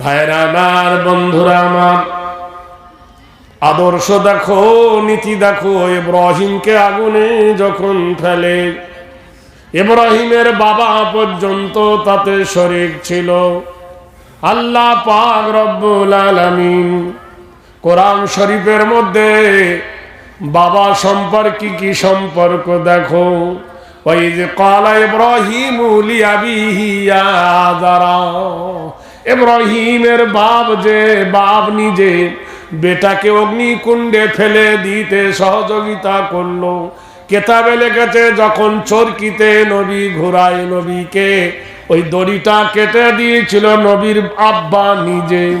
ভাইরা আমার বন্ধুরা, আমার আদর্শ দেখো, নীতি দেখো, ইব্রাহিমকে আগুনে যখন ফেলে, ইব্রাহিমের বাবা পর্যন্ত তাতে শরিক ছিল। আল্লাহ পাক রব্বুল আলামিন কোরআন শরীফের মধ্যে বাবা সম্পর্কে কি সম্পর্ক দেখো? ওই যে, কালা ইব্রাহিম লিয়াবিহি আযারা ইব্রাহিমের বাপ যে, বাপ নিজে বেটাকে অগ্নিকুণ্ডে ফেলে দিতে সহযোগিতা করল। কেতাবে লেগেছে যখন চরকিতে নবী ঘোরায় নবীকে ওই দড়িটা কেটে দিয়েছিল নবীর আব্বা নিজে।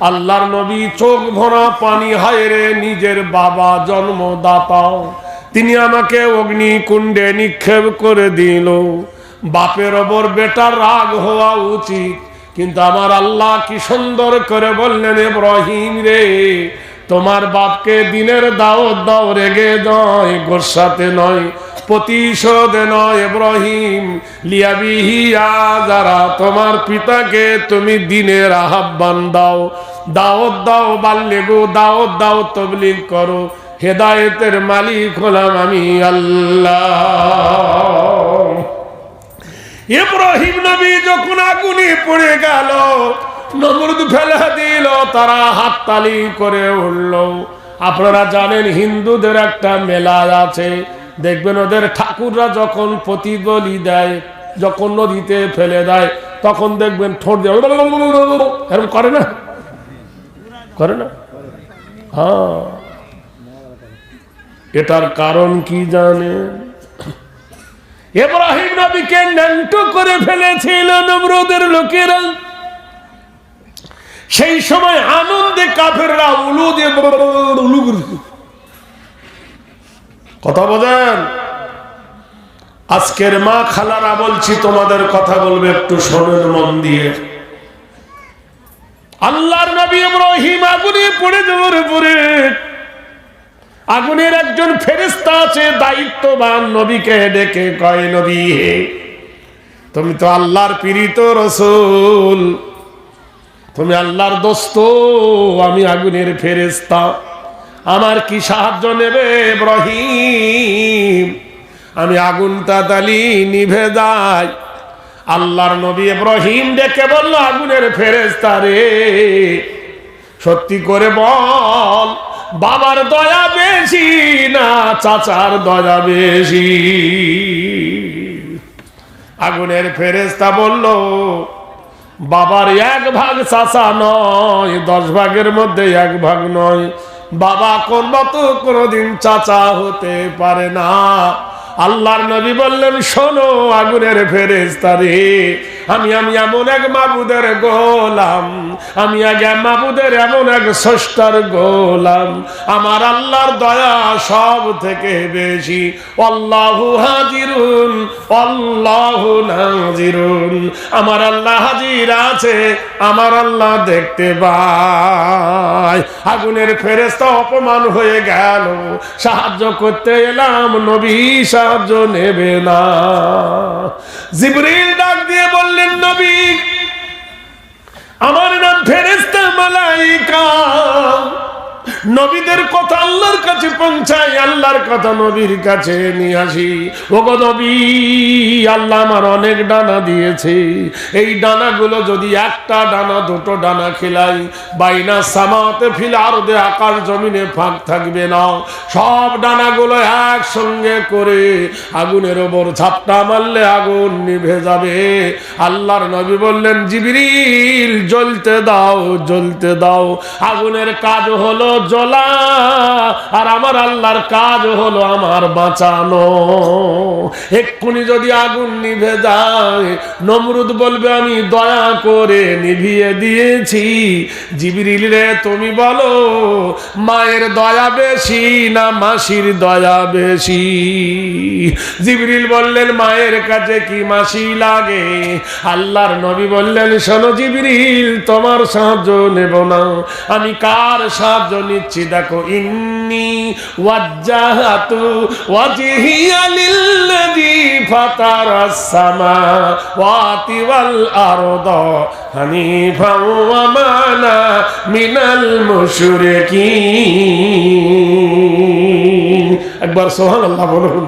আল্লাহর নবী চোখ ভরা পানি, হায় রে নিজের বাবা জন্মদাতা। তিনি আমাকে অগ্নিকুণ্ডে নিক্ষেপ করে দিল। বাপের ওপর বেটার রাগ হওয়া উচিত। কিন্তু আমার আল্লাহ কি সুন্দর করে বললেন, ইব্রাহিম রে, তোমার বাপকে দিনের দাওয়াত দাও, রেগে নয় গোসাতে নয়, প্রতিশোধে নয়, ইব্রাহিম। লিয়াবিহিয়া যারা, তোমার পিতাকে তুমি দিনের আহ্বান দাও। দাওয়াত দাও বাল্যে গো দাওয়াত দাও, তবলিগ করো। হেদায়েতের মালিক হলাম আমি আল্লাহ। ইব্রাহিম নবী যখন আগুনে পড়ে গেল, নমরুদ ফেলে দিল, তারা হাততালি করে উঠল। আপনারা জানেন হিন্দুদের একটা মেলা আছে। দেখবেন ওদের ঠাকুররা যখন প্রতিবলি দেয়, যখন নদীতে ফেলে দেয়, তখন দেখবেন ঠোঁট দিয়ে করে না? করে না? হ্যাঁ। এটার কারণ কি জানেন? এব্রাহিম নবীকে ন্যান্টো করে ফেলেছিল নমরুদের লোকেরা। সেই সময় আনন্দে কাফেররা উলু দিয়ে কথা বোঝেন আজকের মা খালারা বলছি, তোমাদের কথা বলবে, একটু শোনেন মন দিয়ে। আল্লাহর নবী ইব্রাহিম আগুনে পড়ে যাওয়ার পরে আগুনের একজন ফেরেস্তা আছে, দায়িত্ববান নবীকে ডেকে কয়, নবী হে তুমি তো আল্লাহর পীড়িত রসুল। তুমি আল্লাহর দোস্ত, আমি আগুনের ফেরেস্তা আমার কি সাহায্য নেবে ইব্রাহিম? আমি আগুন তাতালি নিভে যাই। আল্লাহর নবী ইব্রাহিম ডেকে বলল, আগুনের ফেরেস্তা রে, সত্যি করে বল বাবার দয়া বেশি না চাচার দয়া বেশি। আগুনের ফেরেস্তা বলল, বাবার এক ভাগ চাচা নয়, দশ ভাগের মধ্যে এক ভাগ নয়। বাবা কোন তো কোনোদিন চাচা হতে পারে না। আল্লাহর নবী বললেন, শোনো আগুনের ফেরেস্তা রে আমি আমি এমন এক মাবুদের গোলাম, আমি আগে মাবুদের এমন এক স্রষ্টার গোলাম। আমার আল্লাহর দয়া সব থেকে বেশি। অল্লাহু হাজিরুন অল্লাহু নাজিরুন। আমার আল্লাহ হাজির আছে, আমার আল্লাহ দেখতে পায়। আগুনের ফেরেস্তা অপমান হয়ে গেল, সাহায্য করতে এলাম, নবী সাহায্য নেবে না। জিবরিল ডাক দিয়ে বললেন নবী আমার নাম ফেরেস্তা মালাইকা। নবীদের কথা আল্লাহর কাছে পৌঁছাই, আল্লাহর কথা নবীর কাছে নিয়ে আসি। ওগো নবী, আল্লাহ আমার অনেক ডানা দিয়েছে। এই ডানাগুলো যদি একটা ডানা, দুটো ডানা খেলাই, বাইনা সামাতে ফিল আরদে আকাশ জমিনে ফাঁক থাকবে না। সব ডানাগুলো একসঙ্গে করে আগুনের ওপর ঝাপটা মারলে আগুন নিভে যাবে। আল্লাহর নবী বললেন, জিবরিল, জ্বলতে দাও জ্বলতে দাও। আগুনের কাজ হলো জ্বলা আর আমার আল্লাহর কাজ হলো আমার বাঁচানো। এক্ষুনি যদি আগুন নিভে যায়, নমরুদ বলবে, আমি দয়া করে নিভিয়ে দিয়েছি। জিবিরিল রে, তুমি বলো, মায়ের দয়া বেশি না মাসির দয়া বেশি? জিবরিল বললেন, মায়ের কাছে কি মাসি লাগে? আল্লাহর নবী বললেন, শোনো জিবরিল, তোমার সাহায্য নেব না। আমি কার সাহায্য নিচ্ছি দেখো, ইন্নি একবার সুবহানাল্লাহ বলুন,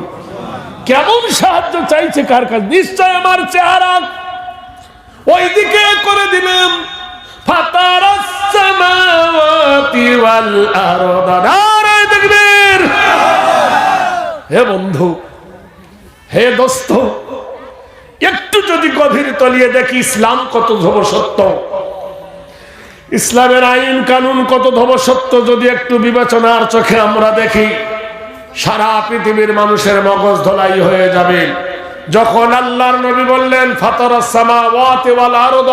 কেমন সাহায্য চাইছে কার কাছে? নিশ্চয় আমার চেহারা। ওই দিকে করে দিলাম সামাওয়াতি নারায়ে তাকবীর। হে বন্ধু, হে দোস্ত, একটু যদি গভীর তলিয়ে দেখি ইসলাম কত সত্য। ইসলামের আইন কানুন কত সত্য যদি একটু বিবেচনার চোখে আমরা দেখি, সারা পৃথিবীর মানুষের মগজ ধলাই হয়ে যাবে। যখন আল্লাহর নবী বললেন, ফাতারাসসামাওয়াতি ওয়াল আরদ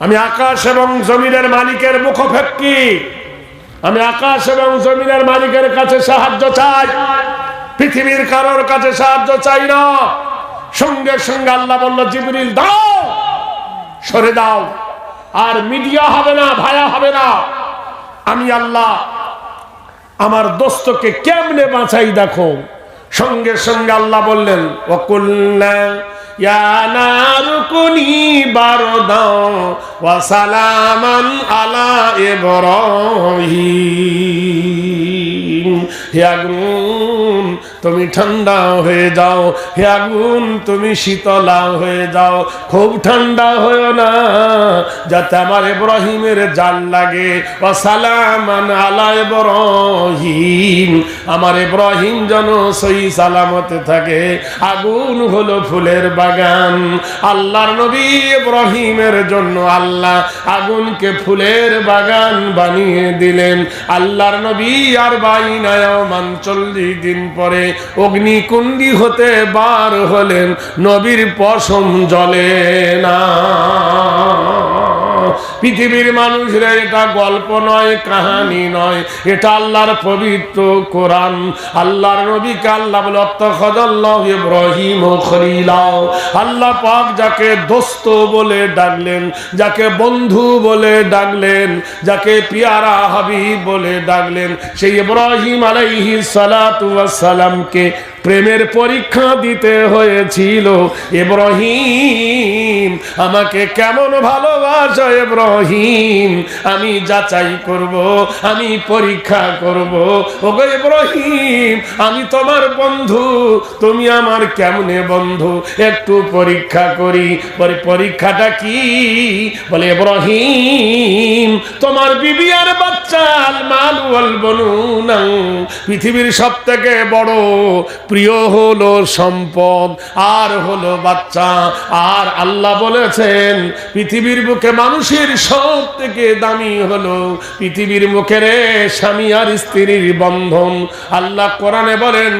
আমি আকাশ এবং জমিনের মালিকের মুখফেক্কি আমি আকাশ এবং জমিনের মালিকের কাছে সাহায্য চাই। পৃথিবীর কারোর কাছে সাহায্য চাই না। সঙ্গে সঙ্গে আল্লাহ বলল, জিবরিল, দাও, সরে দাও। আর মিডিয়া হবে না, ভায়া হবে না। আমি আল্লাহ, আমার দোস্তকে কেমনে বাঁচাই দেখো? সঙ্গে সঙ্গে আল্লাহ বললেন ওকুল্লা ইয়া নারুকুনি বারদাও ওয়া সালামান আলা ইব্রাহিম। হে আগুন, তুমি ঠান্ডা হয়ে যাও। হে আগুন, তুমি শীতলা হয়ে যাও। খুব ঠান্ডা হয়েও না, যাতে আমার ইব্রাহিমের জাল লাগে। সালামান আলা ইব্রাহিম, আমার ইব্রাহিম যেন সই সালামতে থাকে। আগুন হলো ফুলের বাগান। আল্লাহর নবী ইব্রাহিমের জন্য আল্লাহ আগুনকে ফুলের বাগান বানিয়ে দিলেন। আল্লাহর নবী আর বাইনায় মান চল্লিশ দিন পরে অগ্নিকুণ্ডি হতে বার হলেন নবীর পশম জলে না। পৃথিবীর মানুষরা এটা গল্প নয়, কাহানি নয়। এটা আল্লাহর পবিত্র কোরআন। আল্লাহর নবীকে আল্লাহ বলে অত্তখদাল্লাহ ইব্রাহিম আল্লাহ পাক যাকে দোস্ত বলে ডাকলেন, যাকে বন্ধু বলে ডাকলেন, যাকে পিয়ারা হাবিব বলে ডাকলেন, সেই ইব্রাহিম আলাইহি সালাতু ওয়াস সালামকে প্রেমের পরীক্ষা দিতে হয়েছিল। ইব্রাহিম, আমাকে কেমন ভালোবাসো ইব্রাহিম? আমি যাচাই করব, আমি পরীক্ষা করব। ওগো ইব্রাহিম, আমি তোমার বন্ধু, তুমি আমার কেমনে বন্ধু? একটু পরীক্ষা করি। বলে, পরীক্ষাটা কি? বলে, ইব্রাহিম, তোমার বিবি আর বাচ্চা আল মাল বনুনা পৃথিবীর সব থেকে বড় প্রিয় হলো সম্পদ, আর হলো বাচ্চা। আর আল্লাহ বলেছেন, পৃথিবীর বুকে মানুষের সব থেকে দামি হলো পৃথিবীর মুখে রে স্বামী আর স্ত্রীর বন্ধন। আল্লাহ কোরআনে বলেন,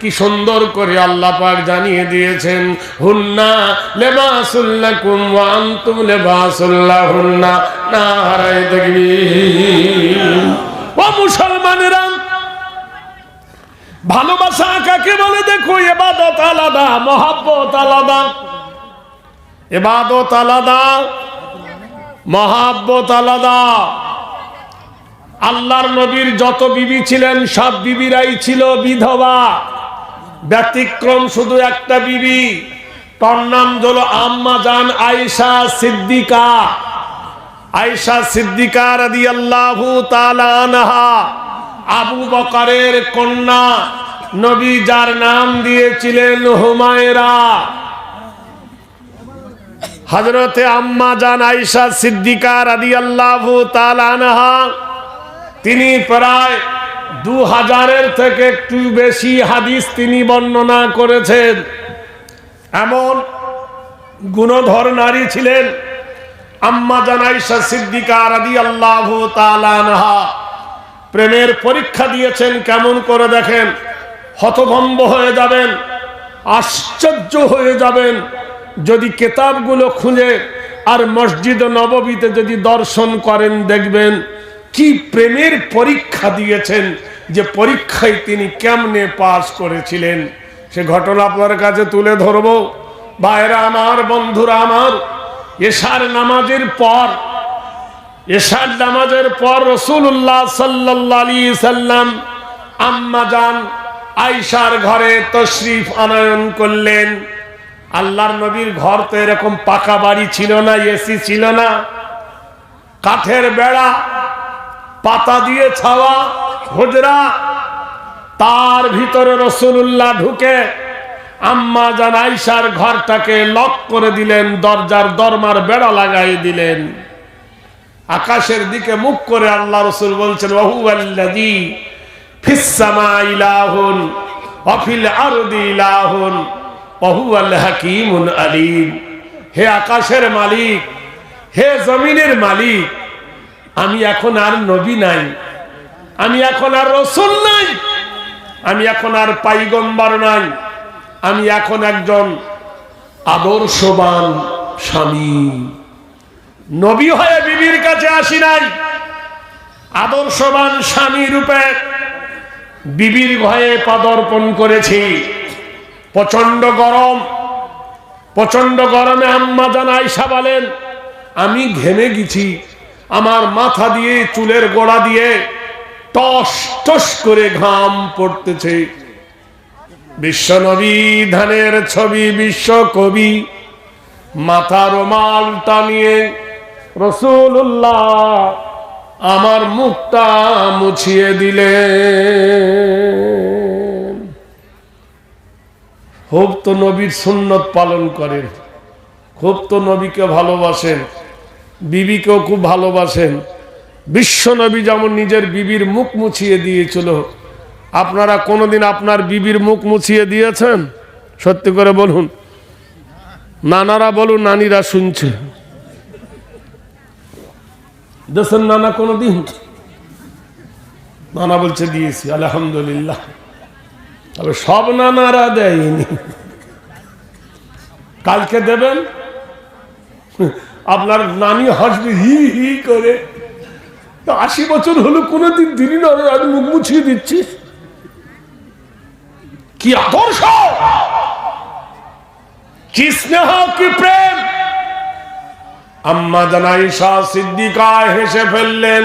কি সুন্দর করে আল্লাহ পাক জানিয়ে দিয়েছেন, হুন্না লেবাসুল্লাকুম ওয়া আনতুম লেবাসুল্লাহুন্না নারায়ে তাকবীর। ও মুসলমানেরা ভালোবাসা কাকে বলে? দেখো, এবাদত আলাদা, মহাব্বত আলাদা। এবাদত আলাদা, মহাব্বত আলাদা। আল্লাহর নবীর যত বিবি ছিলেন, সব বিবিরাই ছিল বিধবা। ব্যতিক্রম শুধু একটা বিবি। তার নাম হলো আম্মা জান আয়েশা সিদ্দিকা। আয়েশা সিদ্দিকা রাদিয়াল্লাহু তাআলা আনহা। আবু বকারের কন্যা নবী যার নাম দিয়েছিলেন হুমায়রা। হজরতে আম্মা জান আইসা সিদ্দিকা রাদি আল্লাহ তালানহা তিনি প্রায় দু হাজারের থেকে একটু বেশি হাদিস তিনি বর্ণনা করেছেন। এমন গুণধর নারী ছিলেন আম্মা জান আইসা সিদ্দিকা রাদি আল্লাহ তালানহা প্রেমের পরীক্ষা দিয়েছেন, কেমন করে দেখেন? হতভম্ব হয়ে যাবেন, আশ্চর্য হয়ে যাবেন। যদি কেতাবগুলো খুঁজে আর মসজিদ নববীতে যদি দর্শন করেন, দেখবেন কি প্রেমের পরীক্ষা দিয়েছেন যে পরীক্ষায় তিনি কেমনে পাশ করেছিলেন। সে ঘটনা আপনার কাছে তুলে ধরবো। ভাইরা আমার, বন্ধুরা আমার, এশার নামাজের পর এশার নামাজের পর রসুল্লাহ সাল্লাম আম্মা যান আইসার ঘরে তশরিফ আনয়ন করলেন। আল্লাহর নবীর ঘর তো এরকম পাকা বাড়ি ছিল না, এসি ছিল না। কাঠের বেড়া, পাতা দিয়ে ছাওয়া হুজরা তার ভিতরে রসুল্লাহ ঢুকে আম্মা জান আইসার ঘরটাকে লক করে দিলেন, দরজার দরমার বেড়া লাগাই দিলেন। আকাশের দিকে মুখ করে আল্লাহ রসুল বলছেন ওহু আল্লাদি ফিসামা ইলাহুন অফিল আরদি ইলাহুন ওহু আল্লাহ হাকিমুন আলিম। হে আকাশের মালিক, হে জমিনের মালিক, আমি এখন আর নবী নাই, আমি এখন আর রসুল নাই, আমি এখন আর পাইগম্বার নাই, আমি এখন একজন আদর্শবান স্বামী। নবী হয়ে বিবির কাছে আসি নাই। আদর্শবান স্বামী রূপে বিবির ভয়ে পাদর্পণ করেছি। প্রচণ্ড গরম প্রচণ্ড গরমে আম্মা জান আয়সা বলেন, আমি ঘেমে গেছি। আমার মাথা দিয়ে, চুলের গোড়া দিয়ে টস টস করে ঘাম পড়তেছে। বিশ্বনবী ধানের ছবি, বিশ্ব কবি মাথা রোমাল টানিয়ে রসুল্লাহ, আমার মুখটা মুছিয়ে দিলে খুব তো নবীর সুন্নত পালন করেন, খুব তো নবীকে ভালোবাসেন, বিবিকেও খুব ভালোবাসেন। বিশ্ব নবী যেমন নিজের বিবির মুখ মুছিয়ে দিয়েছিল, আপনারা কোনোদিন আপনার বিবির মুখ মুছিয়ে দিয়েছেন? সত্যি করে বলুন, নানারা বলুন, নানিরা শুনছে। দেশের নানা কোনোদিন। নানা বলছে, দিয়েছি, আলহামদুলিল্লাহ। তবে সব নানারা দেয়নি। কালকে দেবেন? আপনার নানি হাসবে হি হি করে। আশি বছর হলো, কোনোদিন দিনই না আজ মুখ মুছিয়ে দিচ্ছিস কি আদর্শ! কি স্নেহ, কি প্রেম! আম্মা জানাইশা সিদ্দিকা হেসে ফেললেন।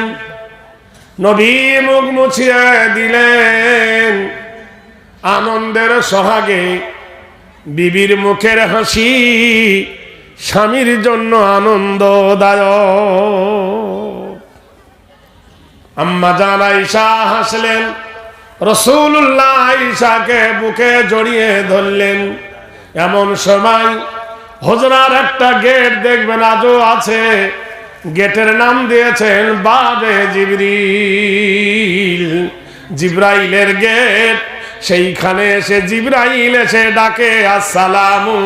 নবী মুখ মুছিয়ে দিলেন। আনন্দের সোহাগে বিবির মুখের হাসি স্বামীর জন্য আনন্দদায়ক। আম্মা জান হাসলেন রসুল্লাহ আইসাকে বুকে জড়িয়ে ধরলেন। এমন সময় হজরার একটা গেট দেখবেন আজও আছে। গেটের নাম দিয়েছেন বাবে জিবরিল। জিব্রাইলের গেট, সেইখানে এসে জিব্রাইল এসে ডাকে, আসসালামু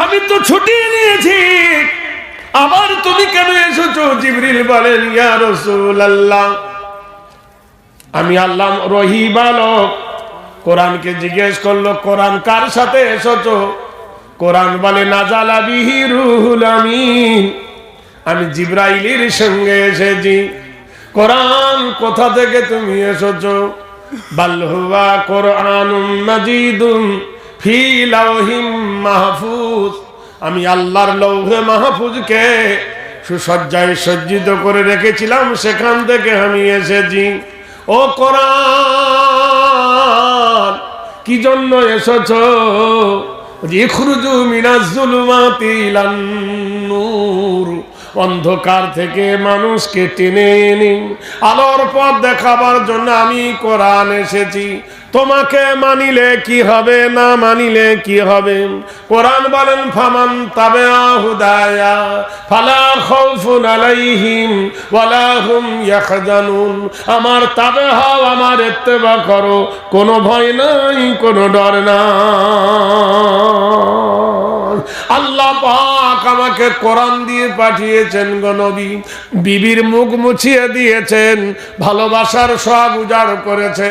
আমি তো ছুটি নিয়েছি। আবার তুমি কেন এসেছ? জিবরিল বলেন, ইয়া রাসূলুল্লাহ, আমি আল্লাহ রহি কোরআনকে জিজ্ঞেস করল, কোরআন কার সাথে এসেছ? কোরআন বলে, নাজালা বিহি রুহুল আমিন। আমি জিব্রাইলের সঙ্গে এসেছি। কোরআন কোথা থেকে তুমি এসেছ? বাল্হুয়া কোরআন মাজিদুম ফি লাউহিম মাহফুজ। আমি আল্লাহর লৌহে মাহফুজকে সুসজ্জায় সজ্জিত করে রেখেছিলাম, সেখান থেকে আমি এসেছি। ও কোরআন, কি জন্য এসেছ? অন্ধকার থেকে মানুষকে টেনে এনে আলোর পথ দেখাবার জন্য আমি কোরআন এসেছি। তোমাকে মানিলে কি হবে, না মানিলে কি হবে? কোরআন বলেন, ফামান তাবে হুদায়া ফালা খাউফুন আলাইহিম ওয়ালা হুম ইয়াহজানুন। আমার তাবে হও আমার ইত্তেবা করো, কোনো ভয় নাই, কোনো ডর নাই। আল্লাহ পাক আমাকে কোরআন দিয়ে পাঠিয়েছেন গো নবী। বিবির মুখ মুছিয়ে দিয়েছেন, ভালোবাসার সব উজাড় করেছে